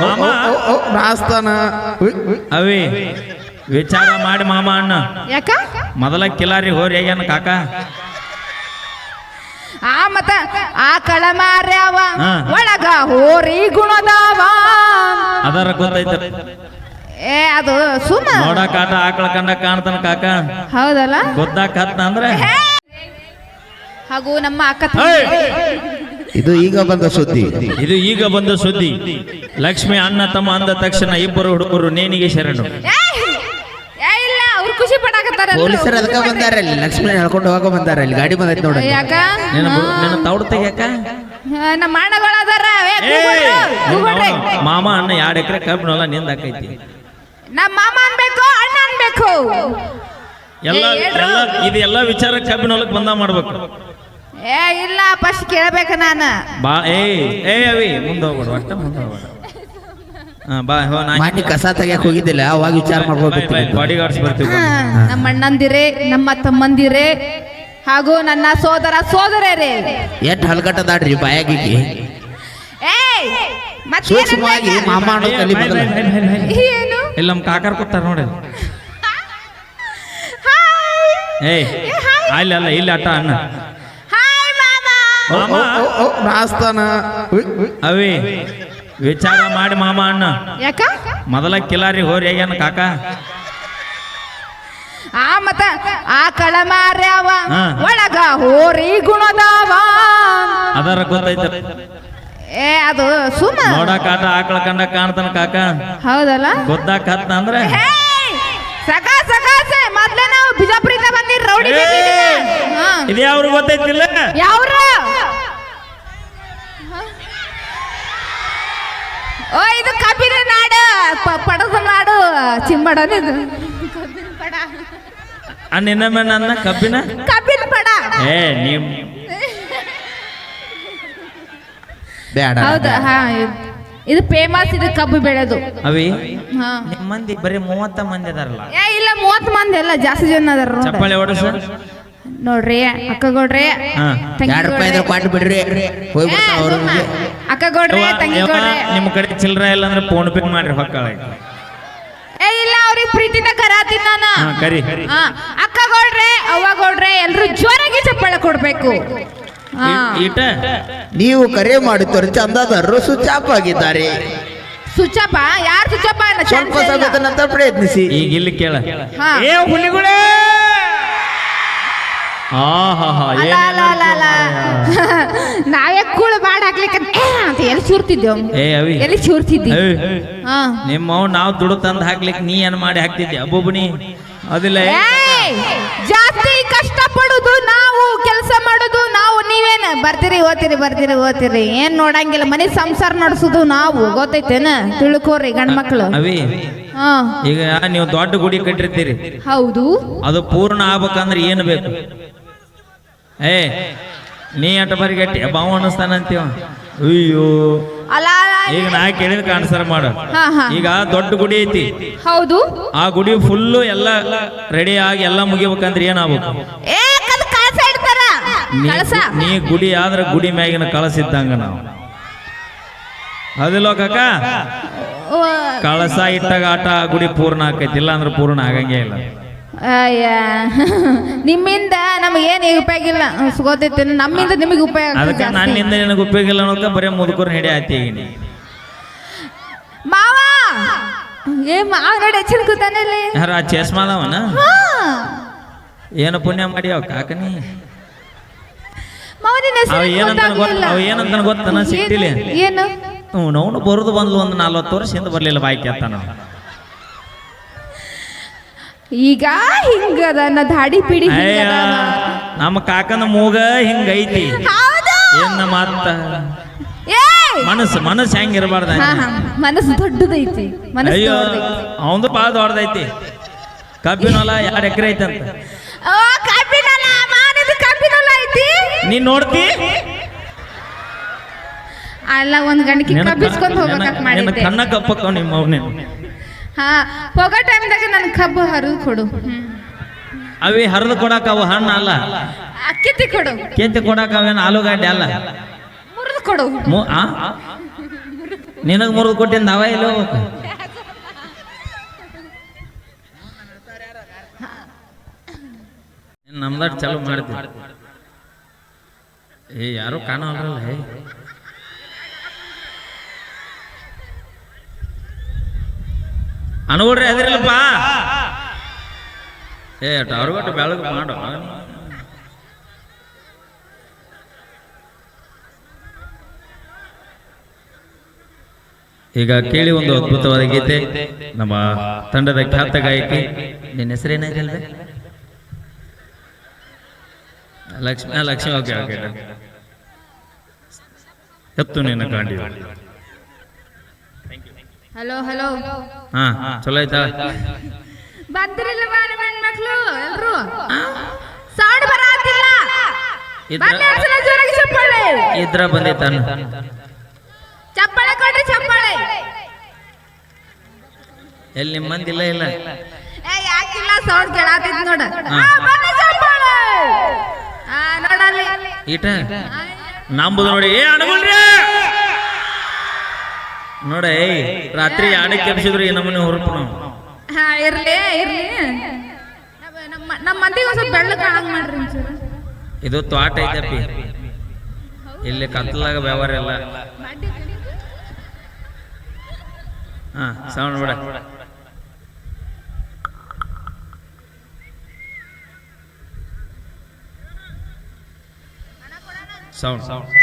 ಮಾಮ? ರಾಸ್ತಾನ ಅವಿ ವಿಚಾರ ಮಾಡಿ ಮಾಮ ಅಣ್ಣ. ಯಾಕ? ಮೊದಲ ಕಿಲಾರಿ ಹೋರಿ ಆಗ್ಯಾನ ಕಾಕ. ಆ ಮತ ಆ ಕಳ ಮಾರ್ಯಾವ ಹಾ. ಒಳಗ ಹೋರಿ ಗುಣದಾವ. ಅದರ ಗೊತ್ತೈತೆ. ಏ ಅದು ಸುಮ್ಮ. ನೋಡಕಾಟ ಆಕಳ ಕಂಡ ಕಾಣ್ತಾನ ಕಾಕ. ಹೌದಲ್ಲ? ಗೊತ್ತಾಕತ್ತ ಅಂದ್ರೆ? ಹಾಗೂ ನಮ್ಮ ಅಕ್ಕ ಏಯ್! ಇದು ಈಗ ಬಂದ ಸುದ್ದಿ. ಇದು ಈಗ ಬಂದ ಸುದ್ದಿ. ಲಕ್ಷ್ಮಿ ಅಣ್ಣ ತಮ್ಮ ಅಂದ ತಕ್ಷಣ ಇಬ್ಬರು ಹುಡುಗರು ನೇಣಿಗೆ ಶರಣು. ಏ ಇಲ್ಲ ಅವ್ರು ಖುಷಿ ಪಡಾಕತ್ತಾರ ಪೊಲೀಸರು ಅದಕ್ಕ ಬಂದಾರಲ್ಲಿ ಲಕ್ಷ್ಮಿ ಹೇಳ್ಕೊಂಡು ಹೋಗ ಬಂದಾರಲ್ಲಿ ಗಾಡಿ ಬಂದೈತಿ ನೋಡಿ ಯಾಕ ನಿನ್ನ ಬು- ನಿನ್ನ ತೌಡು ತೆಗ್ಯಾಕ ನಮ್ಮ ಮಾಮ ಅಣ್ಣ ಎರಡು ಎಕರೆ ಕಬ್ಬಿನಲ್ಲ ನಿಂದ ಆಕೈತಿ ನಮ್ಮ ಮಾಮ ಅನ್ಬೇಕು ಅಣ್ಣ ಅನ್ಬೇಕು. ಎಲ್ಲ ಇದೆಲ್ಲ ಹೇಳ್ರು. ಎಲ್ಲ ಇದು ಎಲ್ಲ ವಿಚಾರ ಕಬ್ಬಿನ ಹೊಲಕ್ ಬಂದ ಮಾಡ್ಬೇಕು. ಏ ಇಲ್ಲ ಫಸ್ಟ್ ಕೇಳ್ಬೇಕ ನಾನು. ಬಾ ಏ ಏ ಅವಿ ಮುಂದೆ ಹೋಗ್ಬೇಡ ಒಟ್ಟ ಮುಂದೆ ಹೋಗ್ಬೇಡ ಹಾ ಬಾ ಹೋ ನಾ ಮಾಡಿ ಕಸ ತೆಗಿಯಕ್ ಹೋಗಿದ್ದಿಲ್ಲ ಅವಾಗ ವಿಚಾರ ಮಾಡ್ಕೋಬೇಕು ಬಾಡಿ ಗಾರ್ಡ್ಸ್ ಬರ್ತೀವಿ ಹಾ, ನಮ್ಮ ಅಣ್ಣಂದಿರೇ ನಮ್ಮ ತಮ್ಮಂದಿರೆ ಹಾಗೂ ನನ್ನ ಸೋದರ ಸೋದರರೇ. ಎಟ್ ಹಲ್ಗಟ್ಟದಾಡ್ರಿ ಬಾಯಾಗಿಗೆ ಏಯ್ ಸೂಕ್ಷ್ಮವಾಗಿ ಮಾಮ ಅನ್ನೋ ತಲೆ ಏನು? ಇಲ್ಲ ನಮ್ಮ ಕಾಕರ್ ಕೂತಾರ ನೋಡಿ. ಹಾಯ್. ಏಯ್ ಅಲ್ಲಿ ಅಲ್ಲ ಇಲ್ಲಿ ಅಟ್ಟ ಅಣ್ಣ. ರಾಸ್ತಾನ ಅವಿ ವಿಚಾರ ಮಾಡಿ ಮಾಮ ಅಣ್ಣ. ಯಾಕ? ಮೊದಲ ಕಿಲಾರಿ ಹೋರಿ ಆಗ್ಯಾನ ಕಾಕ. ಆ ಮತ ಆ ಕಳ ಮಾರ್ಯಾವ ಹಾ. ಒಳಗ ಹೋರಿ ಗುಣದಾವ. ಅದರ ಗೊತ್ತೈತೆ. ಏ ಅದು ಸುಮ್ಮ. ನೋಡಕಾಟ ಆಕಳ ಕಂಡ ಕಾಣ್ತಾನ ಕಾಕ. ಹೌದಲ್ಲ? ಗೊತ್ತಾಕ ಅಂದ್ರೆ? ಹೇ ಸಕ ಸಕಾಸೆ ಮೊದ್ಲೇ ನಾವು ಬಿಜಾಪುರಿಂದ ಬಂದಿರ್ ರೌಡಿ! ಇದು ಯಾವ್ರು ಗೊತ್ತೈತಿಲ್ಲ? ಯಾವ್ರ? ಓ ಇದು ಕಬ್ಬಿನ ನಾಡು. ಪಡದ ನಾಡು. ಚಿಂಬಡನ ಇದು ಕಬ್ಬಿನ ಪಡ ಆ ನಿನ್ನ ನನ್ನ ಕಬ್ಬಿನ? ಕಬ್ಬಿನ ಪಡ. ಏ ನೀವ್ ಬೇಡ ಹೌದಾ ಹಾ ಇದು- ಫೇಮಸ್ ಇದು ಕಬ್ಬು ಬೆಳೆದು. ಅವಿ? ಮಂದಿ ಬರೀ ಮೂವತ್ತ ಮಂದಿ ಅದಾರಲ್ಲ. ಏ ಇಲ್ಲ ಮೂವತ್ ಮಂದಿ ಎಲ್ಲ ಜಾಸ್ತಿ ಜನ ಅದಾರ. ಚಪ್ಪಾಳೆ ಹೊಡಸ. ನೋಡ್ರಿ ಅಕ್ಕಗೌಡ್ರಿ ಹಾ. ಎರಡು ರೂಪಾಯಿ ಇದ್ರೆ ಕೊಟ್ಟು ಬಿಡ್ರಿ. ಹೋಗ್ಬಿಡ್ತಾವ ಅವ್ರಿಗೆ ಅಕ್ಕಗೌಡ್ರಿ ತಂಗಿ ಗೌಡ್ರಿ ನಿಮ್ಮ ಕಡೆ ಚಿಲ್ಲರ ಇಲ್ಲ ಅಂದ್ರೆ ಫೋನ್ ಪೇ ಮಾಡ್ರಿ ಹೊಕ್ಕಳ. ಏ ಇಲ್ಲ ಅವ್ರಿಗೆ ಪ್ರೀತಿನ ಕರಾತೀನಿ ನಾನು. ಹಾ ಕರಿ. ಹಾ ಅಕ್ಕ ಗೌಡ್ರೆ ಅವ್ವ ಗೌಡ್ರೆ ಎಲ್ರು ಜೋರಾಗಿ ಚಪ್ಪಾಳೆ ಕೊಡ್ಬೇಕು. ಹಾ. ಈಟ? ನೀವು ಕರೆ ಮಾಡುತ್ತಾರೆ ಚಂದಾದಾರರು ಸ್ವಿಚ್ ಆಫ್ ಆಗಿದ್ದಾರೆ ಸುಚಪ್ಪ ಯಾರು ಸುಚಪ್ಪ ಸ್ವಲ್ಪ. ಸಮಯದ ನಂತರ ಪ್ರಯತ್ನಿಸಿ. ಈಗ ಇಲ್ಲಿ ಕೇಳ. ಹಾ. ಏ ಹುಲಿಗಳೇ! ನಾವೇ ಕೂಳು ಬಾಡ್ ಹಾಕ್ಲಿಕ್ಕೆ ಅಂತ. ಎಲ್ಲಿ ಚೂರ್ತಿದ್ದೇವ್ ಏ ಅವಿ. ಎಲ್ಲಿ ಚೂರ್ತಿದ್ದಿ? ಏಯ್, ಹಾ. ನಿಮ್ಮ ನಾವು ದುಡ್ಡು ತಂದು ಹಾಕ್ಲಿಕ್ಕೆ ನೀ ಏನ್ ಮಾಡಿ ಹಾಕ್ತಿದ್ದೆ ಅಬ್ಬೊಬ್ಬನಿ ಅದಿಲ್ಲ ಜಾಸ್ತಿ ಕಷ್ಟ ಪಡುದು ನಾವು ಕೆಲಸ ಮಾಡೋದು ನಾವು ನೀವೇನ? ಬರ್ತೀರಿ ಓದ್ತೀರಿ ಬರ್ತೀರಿ ಓದ್ತೀರಿ ಏನ್ ನೋಡಂಗಿಲ್ಲ ಮನೆ ಸಂಸಾರ ನಡೆಸೋದು ನಾವು ಗೊತ್ತೈತೇನ? ತಿಳ್ಕೋರಿ ಗಂಡ್ಮಕ್ಳು ಅವಿ. ಹಾ. ಈಗ ನೀವು ದೊಡ್ಡ ಗುಡಿ ಕಟ್ಟಿರ್ತೀರಿ. ಹೌದು. ಅದು ಪೂರ್ಣ ಆಗ್ಬೇಕಂದ್ರೆ ಏನು ಬೇಕು? ಏ ನೀ ಅಟ ಬರಿಗಟ್ಟಿ ಬಾವು ಅನ್ನಿಸ್ತಾನಂತೀವ ಅಯ್ಯೋ. ಅಲ್ಲ ಈಗ ನಾ ಕೇಳಿದ ಕಾನ್ಸರ್ ಮಾಡು. ಈಗ ದೊಡ್ಡ ಗುಡಿ ಐತಿ. ಹೌದು. ಆ ಗುಡಿ ಫುಲ್ಲು ಎಲ್ಲ ರೆಡಿ ಆಗಿ ಎಲ್ಲ ಮುಗಿಬೇಕಂದ್ರೆ ಏನಾಗ್ಬೇಕು? ನೀ ಗುಡಿ ಆದ್ರೆ ಗುಡಿ ಮ್ಯಾಗಿನ ಕಳಸಿದ್ದಂಗ ನಾವು. ಅದಿಲ್ಲೋ ಕಾಕ? ಕಳಸ ಇಟ್ಟಾಗ ಆಟ ಆ ಗುಡಿ ಪೂರ್ಣ ಆಕೈತಿ ಇಲ್ಲ ಅಂದ್ರೆ ಪೂರ್ಣ ಆಗಂಗೇ ಇಲ್ಲ. ಅಯ್ಯ. ನಿಮ್ಮಿಂದ ನಮಗೇನು ಉಪಯೋಗ ಇಲ್ಲ. ಗೊತ್ತೈತೆ ನಮ್ಮಿಂದ ನಿಮಗೆ ಉಪಯೋಗ ಅದಕ್ಕೆ ನನ್ನಿಂದ ನಿನಗೆ ಉಪಯೋಗ ಇಲ್ಲ ಅನ್ನೋಕೆ ಬರೀ ಮುದುಕರು ಹಿಡಿ ಆಯ್ತಿ ಈಗ. ಮಾವ! ಏ ಮಾವ ನೋಡಿ ಹೆಚ್ಚಿನ ಕೂತಾನೆ ಇಲ್ಲಿ. ಯಾರು ಆ ಚೇಸ್ಮಾದವನ? ಏನು ಪುಣ್ಯ ಮಾಡಿ ಕಾಕನಿ? ಅವ ಹೆಸರು ಏನಂತ ಗೊತ್ತ. ಅವ ಏನಂತ ಗೊತ್ತನ ಸಿಟ್ಟಿಲಿ ಏನು? ಏನು? ಹ್ಞೂ ನಾವು ಬರೋದು ಬಂದ್ಲು ಒಂದು ನಲ್ವತ್ತು ವರ್ಷ ಹಿಂದೆ ಬರಲಿಲ್ಲ ಬಾಯ್ಕೆ ಅಂತ ನಾವು ಈಗ ಹಿಂಗದ ದಾಡಿ ಪಿಡಿ ನಮ್ಮ ಕಾಕನ ಮೂಗ ಹಿಂಗೈತಿ. ಏನ ಮಾತ! ಮನಸ್ಸು ಮನಸ್ಸು ಹೆಂಗಿರಬಾರ್ದ. ಮನಸ್ಸು ದೊಡ್ಡದೈತಿ ಅಯ್ಯೋ. ಅವಂದು ಭಾಳ ದೊಡ್ಡದೈತಿ. ಕಬ್ಬಿನ ಹೊಲ ಎರಡು ಎಕರೆ ಐತೆ ಅಂತ. ನೀನ್ ನೋಡ್ತಿ? ಅಲ್ಲ ಒಂದ್ ಗಂಟೆ ಕಬ್ಬಿಸ್ಕೊಂಡ್ ಮಾಡಿದ್ದೆ. ಕಣ್ಣ ಕಪ್ಪಕ್ಕ ನಿಮ್ಮ ಅವನೇ ಹಾ ಹೋಗೋ ಟೈಮ್ದಾಗ ನನ್ ಕಬ್ಬು ಹರಿದು ಕೊಡು. ಅವಿ ಹರಿದು ಕೊಡಾಕ ಅವು ಹಣ್ಣು ಅಲ್ಲ? ಕಿತ್ತಿ ಕೊಡು. ಕೆಂತಿ ಕೊಡಾಕ ಅವೇನು ಆಲೂಗಡ್ಡೆ ಅಲ್ಲ? ಮುರಿದು ಕೊಡು. ಮು- ಆ? ನಿನಗೆ ಮುರಿದು ಕೊಟ್ಟಿಂದ ಅವ ಇಲ್ಲ ನಮ್ದಾಟ್ ಚಾಲು ಮಾಡ್ತೀವಿ ಏ ಯಾರು ಕಾಣವಲ್ರಲ್ಲ ಹೇ ಅನುಗುಡ್ರಿ ಅದಿರಲ್ಲಪ್ಪ. ಏ ಟವರ್ ಅವ್ರಿಗೊಟ್ಟು ಬೆಳಗ್ಗೆ ಮಾಡು. ಈಗ ಕೇಳಿ ಒಂದು ಅದ್ಭುತವಾದ ಗೀತೆ. ನಮ್ಮ ತಂಡದ ಖ್ಯಾತ ಗಾಯಕಿ. ನಿನ್ನ ಹೆಸರೇನಾಗಿಲ್ಲ ಲಕ್ಷ್ಮಿ ಲಕ್ಷ್ಮಿ ಓಕೆ ಓಕೆ ಎತ್ತು ನಿನ್ನ ಕಾಂಡಿ. ಹಲೋ ಹಲೋ ಹಾ ಚಲೋ ಆಯ್ತಾ? ಬರ್ತಿರಲ್ಲ ಬಾಳ ಹೆಣ್ಮಕ್ಳು ಎಲ್ರು. ಸೌಂಡ್ ಬರಾತಿಲ್ಲ. ಇದ್ರ ಬಂದ್ ಒಂದ್ಸಲ ಜೋರಾಗಿ ಚಪ್ಪಾಳೆ. ಕೊಡ್ರಿ ಚಪ್ಪಾಳೆ. ಎಲ್ಲಿ ನಿಮ್ಮ ಮಂದಿ ಇಲ್ಲ ಇಲ್ಲ. ಏ ಯಾಕಿಲ್ಲ ಸೌಂಡ್ ಕೇಳಾತಿದ್ ನೋಡ. ನೋಡಲ್ಲಿ. ಇಟ ನಂಬುದು ನೋಡಿ. ಏ ಅಣಗುಳ್ರಿ ನೋಡ ಏಯ್ ರಾತ್ರಿ ಯಾಡಕ್ಕೆ ಕೆಪ್ಸಿದ್ರು ಈ ನಮ್ಮನೆ ಹೊರಪು ನಾವು ಹಾ ಇರ್ಲಿ ಇರ್ಲಿ. ನಮ್ಮ- ನಮ್ಮ ಮಂದಿಗೆ ಒಂದ್ ಸ್ವಲ್ಪ ಬೆಳ್ಳಗ್ ಕಾಣಂಗ್ ಮಾಡ್ರಿ ಒಂಚೂರು. ಇದು ತ್ವಾಟ ಐತಪ್ಪಿ ಇಲ್ಲಿ ಕತ್ಲಾಗ ವ್ಯವಹಾರ ಇಲ್ಲ. ಹಾ ಸೌಂಡ್ ಬಿಡ. ಸೌಂಡ್.